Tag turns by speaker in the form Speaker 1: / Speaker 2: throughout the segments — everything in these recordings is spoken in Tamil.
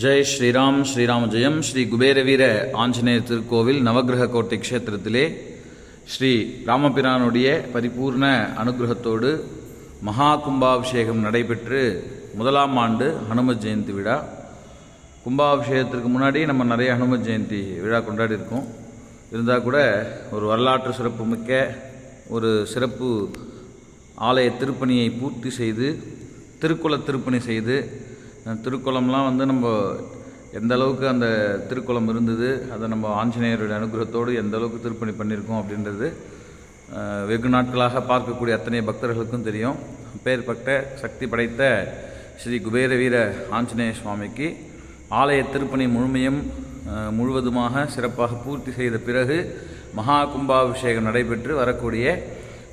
Speaker 1: ஜெய் ஸ்ரீராம் ஸ்ரீராம ஜெயம். ஸ்ரீ குபேரவீர ஆஞ்சநேயர் திருக்கோவில் நவக்கிரக கோட்டை க்ஷேத்திரத்திலே ஸ்ரீ ராமபிரானுடைய பரிபூர்ண அனுகிரகத்தோடு மகா கும்பாபிஷேகம் நடைபெற்று முதலாம் ஆண்டு ஹனும ஜெயந்தி விழா. கும்பாபிஷேகத்திற்கு முன்னாடி நம்ம நிறைய ஹனுமத் ஜெயந்தி விழா கொண்டாடி இருக்கோம் இருந்தால் கூட ஒரு வரலாற்று சிறப்பு மிக்க ஒரு சிறப்பு ஆலய திருப்பணியை பூர்த்தி செய்து திருக்குள திருப்பணி செய்து திருக்குளம்லாம் வந்து நம்ம எந்த அளவுக்கு அந்த திருக்குளம் இருந்தது அதை நம்ம ஆஞ்சநேயருடைய அனுகிரகத்தோடு எந்த அளவுக்கு திருப்பணி பண்ணியிருக்கோம் அப்படின்றது வெகு நாட்களாக பார்க்கக்கூடிய அத்தனை பக்தர்களுக்கும் தெரியும். பேர்பட்ட சக்தி படைத்த ஸ்ரீ குபேர வீர ஆஞ்சநேய சுவாமிக்கு ஆலய திருப்பணி முழுமையும் முழுவதுமாக சிறப்பாக பூர்த்தி செய்த பிறகு மகா கும்பாபிஷேகம் நடைபெற்று வரக்கூடிய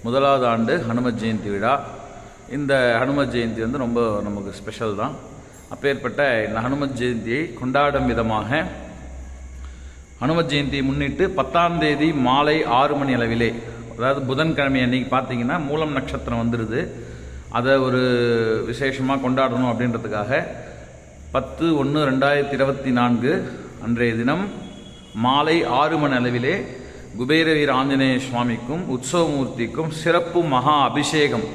Speaker 1: முதலாவது ஆண்டு ஹனுமத் ஜெயந்தி விழா. இந்த ஹனுமத் ஜெயந்தி வந்து ரொம்ப நமக்கு ஸ்பெஷல் தான். அப்பேற்பட்ட இந்த ஹனுமத் ஜெயந்தியை கொண்டாடும் விதமாக ஹனுமத் ஜெயந்தியை முன்னிட்டு பத்தாம் தேதி மாலை ஆறு மணி அளவிலே அதாவது புதன்கிழமை அன்னைக்கு பார்த்தீங்கன்னா மூலம் நட்சத்திரம் வந்துடுது அதை ஒரு விசேஷமாக கொண்டாடணும் அப்படின்றதுக்காக பத்து ஒன்று ரெண்டாயிரத்தி இருபத்தி நான்கு அன்றைய தினம் மாலை ஆறு மணி அளவிலே குபேரவீர் ஆஞ்சநேய சுவாமிக்கும் உற்சவமூர்த்திக்கும் சிறப்பு மகா அபிஷேகம்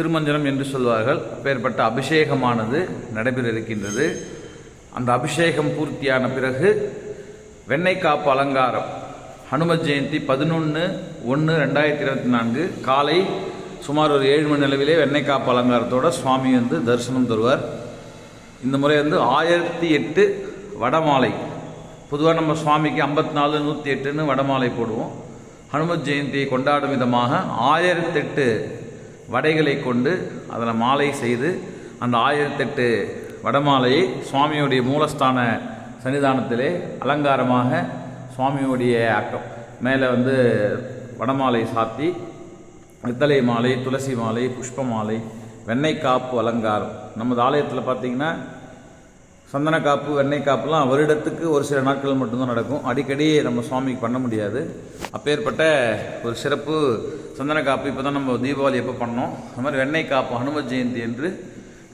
Speaker 1: திருமஞ்சனம் என்று சொல்வார்கள். அப்பேற்பட்ட அபிஷேகமானது நடைபெற இருக்கின்றது அந்த அபிஷேகம் பூர்த்தியான பிறகு வெண்ணெய் காப்பு அலங்காரம். ஹனுமத் ஜெயந்தி பதினொன்று ஒன்று ரெண்டாயிரத்தி இருபத்தி நான்கு காலை சுமார் ஒரு ஏழு மணி அளவிலே வெண்ணெய் காப்பு அலங்காரத்தோட சுவாமி வந்து தரிசனம் தருவார். இந்த முறை வந்து ஆயிரத்தி எட்டு வடமாலை. பொதுவாக நம்ம சுவாமிக்கு ஐம்பத்தி நாலு நூற்றி எட்டுன்னு வடமாலை போடுவோம். ஹனுமத் ஜெயந்தியை கொண்டாடும் விதமாக ஆயிரத்தெட்டு வடைகளை கொண்டு அதில் மாலை செய்து அந்த ஆயிரத்தெட்டு வடமாலையை சுவாமியுடைய மூலஸ்தான சன்னிதானத்திலே அலங்காரமாக சுவாமியுடைய அக்கம் மேலே வந்து வடமாலை சாத்தி வெத்தலை மாலை துளசி மாலை புஷ்ப மாலை வெண்ணெய் காப்பு அலங்காரம். நமது ஆலயத்தில் பார்த்தீங்கன்னா சந்தன காப்பு வெண்ணெய் காப்புலாம் வருடத்துக்கு ஒரு சில நாட்கள் மட்டும்தான் நடக்கும். அடிக்கடி நம்ம சுவாமிக்கு பண்ண முடியாது. அப்பேற்பட்ட ஒரு சிறப்பு சந்தன காப்பு இப்போ தான் நம்ம தீபாவளி எப்போ பண்ணோம்? அது மாதிரி வெண்ணெய் காப்பு ஹனுமத் ஜெயந்தி என்று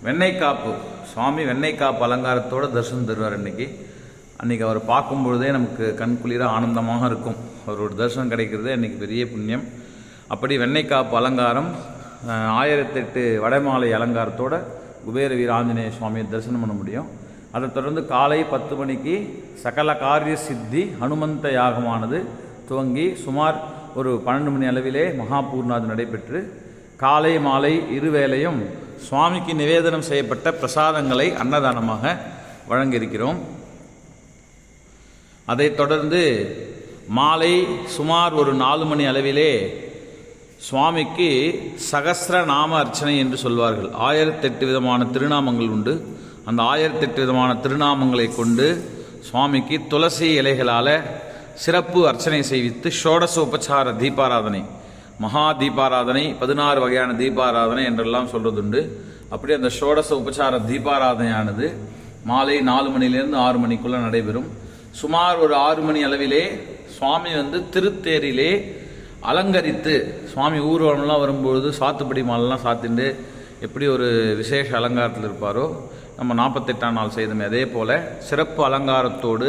Speaker 1: வெண்ணெய் காப்பு சுவாமி வெண்ணெய் காப்பு அலங்காரத்தோடு தரிசனம் தருவார் இன்றைக்கி அன்றைக்கி அவர் பார்க்கும் பொழுதே நமக்கு கண்குளிராக ஆனந்தமாக இருக்கும். அவரோட தரிசனம் கிடைக்கிறதே அன்றைக்கி பெரிய புண்ணியம். அப்படி வெண்ணெய் காப்பு அலங்காரம் ஆயிரத்தெட்டு வடமாலை அலங்காரத்தோட குபேர வீர ஆஞ்சநேய சுவாமியை தரிசனம் பண்ண முடியும். அதைத் தொடர்ந்து காலை பத்து மணிக்கு சகல காரிய சித்தி ஹனுமந்த யாகமானது துவங்கி சுமார் ஒரு பன்னெண்டு மணி அளவிலே மகாபூர்ணாது நடைபெற்று காலை மாலை இருவேளையும் சுவாமிக்கு நிவேதனம் செய்யப்பட்ட பிரசாதங்களை அன்னதானமாக வழங்கியிருக்கிறோம். அதைத் தொடர்ந்து மாலை சுமார் ஒரு நாலு மணி அளவிலே சுவாமிக்கு சகசிரநாம நாம அர்ச்சனை என்று சொல்வார்கள். ஆயிரத்தெட்டு விதமான திருநாமங்கள் உண்டு. அந்த ஆயிரத்தெட்டு விதமான திருநாமங்களை கொண்டு சுவாமிக்கு துளசி இலைகளால் சிறப்பு அர்ச்சனை செய்வித்து ஷோடச உபச்சார தீபாராதனை மகா தீபாராதனை பதினாறு வகையான தீபாராதனை என்றெல்லாம் சொல்றதுண்டு. அப்படி அந்த ஷோடச உபச்சார தீபாராதனையானது மாலை நாலு மணிலேருந்து ஆறு மணிக்குள்ள நடைபெறும். சுமார் ஒரு ஆறு மணி அளவிலே சுவாமி வந்து திருத்தேரிலே அலங்கரித்து சுவாமி ஊர்வலம்லாம் வரும்பொழுது சாத்துப்படி மாலெல்லாம் சாத்திண்டு எப்படி ஒரு விசேஷ அலங்காரத்தில் இருப்பாரோ நம்ம நாற்பத்தெட்டாம் நாள் செய்தோமே. அதே போல் சிறப்பு அலங்காரத்தோடு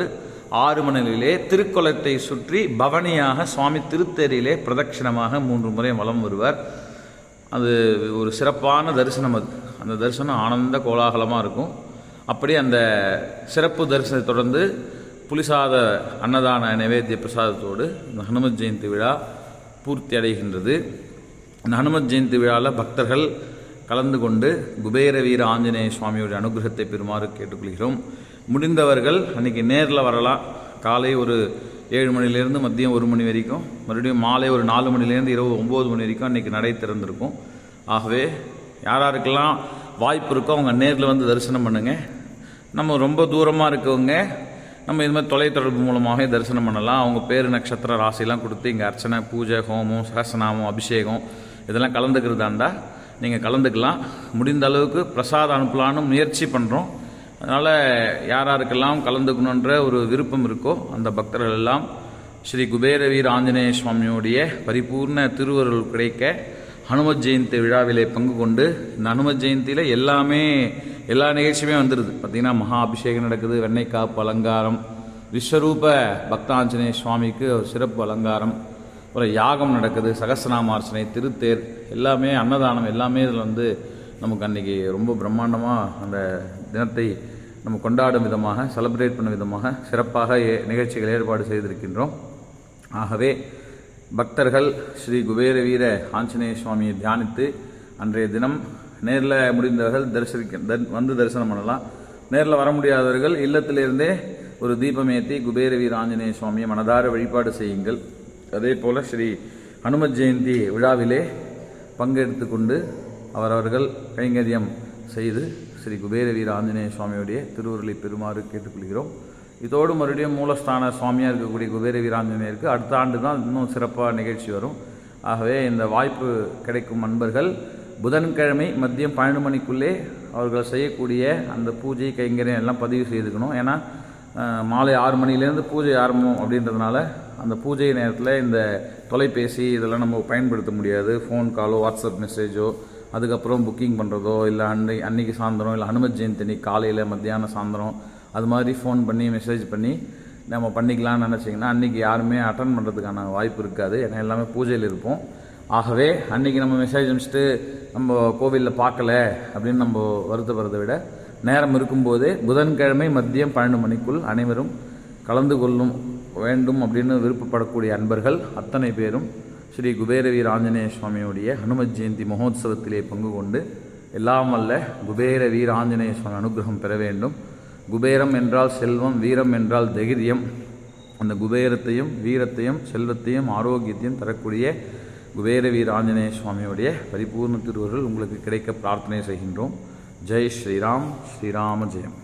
Speaker 1: ஆறு மணிலே திருக்குளத்தை சுற்றி பவனியாக சுவாமி திருத்தேரியிலே பிரதட்சிணமாக மூன்று முறை வலம் வருவார். அது ஒரு சிறப்பான தரிசனம் அது. அந்த தரிசனம் ஆனந்த கோலாகலமாக இருக்கும். அப்படி அந்த சிறப்பு தரிசனத்தை தொடர்ந்து புலிசாத அன்னதான நைவேத்திய பிரசாதத்தோடு இந்த ஹனுமத் ஜெயந்தி விழா பூர்த்தி அடைகின்றது. இந்த ஹனுமத் ஜெயந்தி விழாவில் பக்தர்கள் கலந்து கொண்டு குபேர வீர ஆஞ்சநேய சுவாமியுடைய அனுகிரகத்தை பெறுமாறு கேட்டுக்கொள்கிறோம். முடிந்தவர்கள் அன்றைக்கி நேரில் வரலாம். காலை ஒரு ஏழு மணிலேருந்து மதியம் ஒரு மணி வரைக்கும். மறுபடியும் மாலை ஒரு நாலு மணிலேருந்து இரவு ஒம்பது மணி வரைக்கும் அன்றைக்கி நடை திறந்திருக்கும். ஆகவே யார் யாருக்கெல்லாம் வாய்ப்பு இருக்கோ அவங்க நேரில் வந்து தரிசனம் பண்ணுங்கள் நம்ம ரொம்ப தூரமாக இருக்கவங்க நம்ம இது மாதிரி தொலைத்தொடர்பு மூலமாகவே தரிசனம் பண்ணலாம். அவங்க பேர் நட்சத்திர ராசிலாம் கொடுத்து இங்கே அர்ச்சனை பூஜை ஹோமம் சகசநாமம் அபிஷேகம் இதெல்லாம் கலந்துக்கிறதா இருந்தால் நீங்கள் கலந்துக்கலாம். முடிந்த அளவுக்கு பிரசாதம் அனுப்பலான்னு முயற்சி பண்ணுறோம் அதனால் யார் யாருக்கெல்லாம் கலந்துக்கணுன்ற ஒரு விருப்பம் இருக்கோ அந்த பக்தர்கள் எல்லாம் ஸ்ரீ குபேர வீர ஆஞ்சநேய சுவாமியுடைய பரிபூர்ண திருவருள் கிடைக்க ஹனுமத் ஜெயந்தி விழாவிலே பங்கு கொண்டு இந்த ஹனுமத் ஜெயந்தியில் எல்லாமே எல்லா நிகழ்ச்சியுமே வந்துடுது பார்த்திங்கன்னா மகா அபிஷேகம் நடக்குது வெண்ணைக்காப்பு அலங்காரம் விஸ்வரூப பக்தாஞ்சநேய சுவாமிக்கு ஒரு சிறப்பு அலங்காரம் அப்புறம் யாகம் நடக்குது சகசநாமார்ச்சனை திருத்தேர் எல்லாமே அன்னதானம் எல்லாமே இதில் வந்து நமக்கு அன்றைக்கி ரொம்ப பிரம்மாண்டமாக அந்த தினத்தை நம்ம கொண்டாடும் விதமாக செலப்ரேட் பண்ணும் விதமாக சிறப்பாக ஏ- நிகழ்ச்சிகள் ஏற்பாடு செய்திருக்கின்றோம். ஆகவே பக்தர்கள் ஸ்ரீ குபேர வீர ஆஞ்சநேய சுவாமியை தியானித்து அன்றைய தினம் நேரில் முடிந்தவர்கள் தரிசனிக்க தர்- வந்து தரிசனம் பண்ணலாம். நேரில் வர முடியாதவர்கள் இல்லத்திலிருந்தே ஒரு தீபம் ஏற்றி குபேர வீர ஆஞ்சநேய சுவாமியை மனதார வழிபாடு செய்யுங்கள். அதே போல் ஸ்ரீ ஹனுமத் ஜெயந்தி விழாவிலே பங்கெடுத்து கொண்டு அவரவர்கள் கைங்கரியம் செய்து ஸ்ரீ குபேர வீர ஆஞ்சநேய சுவாமியுடைய திருவுருளை பெறுமாறு கேட்டுக்கொள்கிறோம். இதோடு மறுபடியும் மூலஸ்தான சுவாமியாக இருக்கக்கூடிய குபேர வீராஞ்சநேயருக்கு அடுத்த ஆண்டு தான் இன்னும் சிறப்பாக நிகழ்ச்சி வரும். ஆகவே இந்த வாய்ப்பு கிடைக்கும் நண்பர்கள் புதன்கிழமை மதியம் பன்னெண்டு மணிக்குள்ளே அவர்கள் செய்யக்கூடிய அந்த பூஜை கைங்கரியம் எல்லாம் பதிவு செய்துக்கணும். ஏன்னா மாலை ஆறு மணிலேருந்து பூஜை ஆரம்பம் அப்படின்றதுனால அந்த பூஜை நேரத்தில் இந்த தொலைபேசி இதெல்லாம் நம்ம பயன்படுத்த முடியாது. ஃபோன் காலோ வாட்ஸ்அப் மெசேஜோ அதுக்கப்புறம் புக்கிங் பண்ணுறதோ இல்லை அன்னை அன்னைக்கு சாயந்தரம் இல்லை ஹனுமத் ஜெயந்தி காலையில் மத்தியானம் சாயந்தரம் அது மாதிரி ஃபோன் பண்ணி மெசேஜ் பண்ணி நம்ம பண்ணிக்கலாம்னு நினச்சிங்கன்னா அன்றைக்கி யாருமே அட்டன் பண்ணுறதுக்கான வாய்ப்பு இருக்காது. ஏன்னா எல்லாமே பூஜையில் இருப்போம். ஆகவே அன்றைக்கி நம்ம மெசேஜ் அனுப்பிச்சிட்டு நம்ம கோவிலில் பார்க்கல அப்படின்னு நம்ம வருத்தப்படுறதை விட நேரம் இருக்கும்போதே புதன்கிழமை மதியம் பன்னெண்டு மணிக்குள் அனைவரும் கலந்து கொள்ளும் வேண்டும் அப்படின்னு விருப்பப்படக்கூடிய அன்பர்கள் அத்தனை பேரும் ஸ்ரீ குபேரவீர் ஆஞ்சநேய சுவாமியுடைய ஹனுமத் ஜெயந்தி மகோத்சவத்திலே பங்கு கொண்டு எல்லாம் அல்ல குபேர வீர ஆஞ்சநேய சுவாமி அனுகிரகம் பெற வேண்டும். குபேரம் என்றால் செல்வம் வீரம் என்றால் தைரியம். அந்த குபேரத்தையும் வீரத்தையும் செல்வத்தையும் ஆரோக்கியத்தையும் தரக்கூடிய குபேர வீர ஆஞ்சநேய சுவாமியுடைய பரிபூர்ண திருவர்கள் உங்களுக்கு கிடைக்க பிரார்த்தனை செய்கின்றோம். ஜெய் ஸ்ரீராம் ஸ்ரீராம ஜெயம்.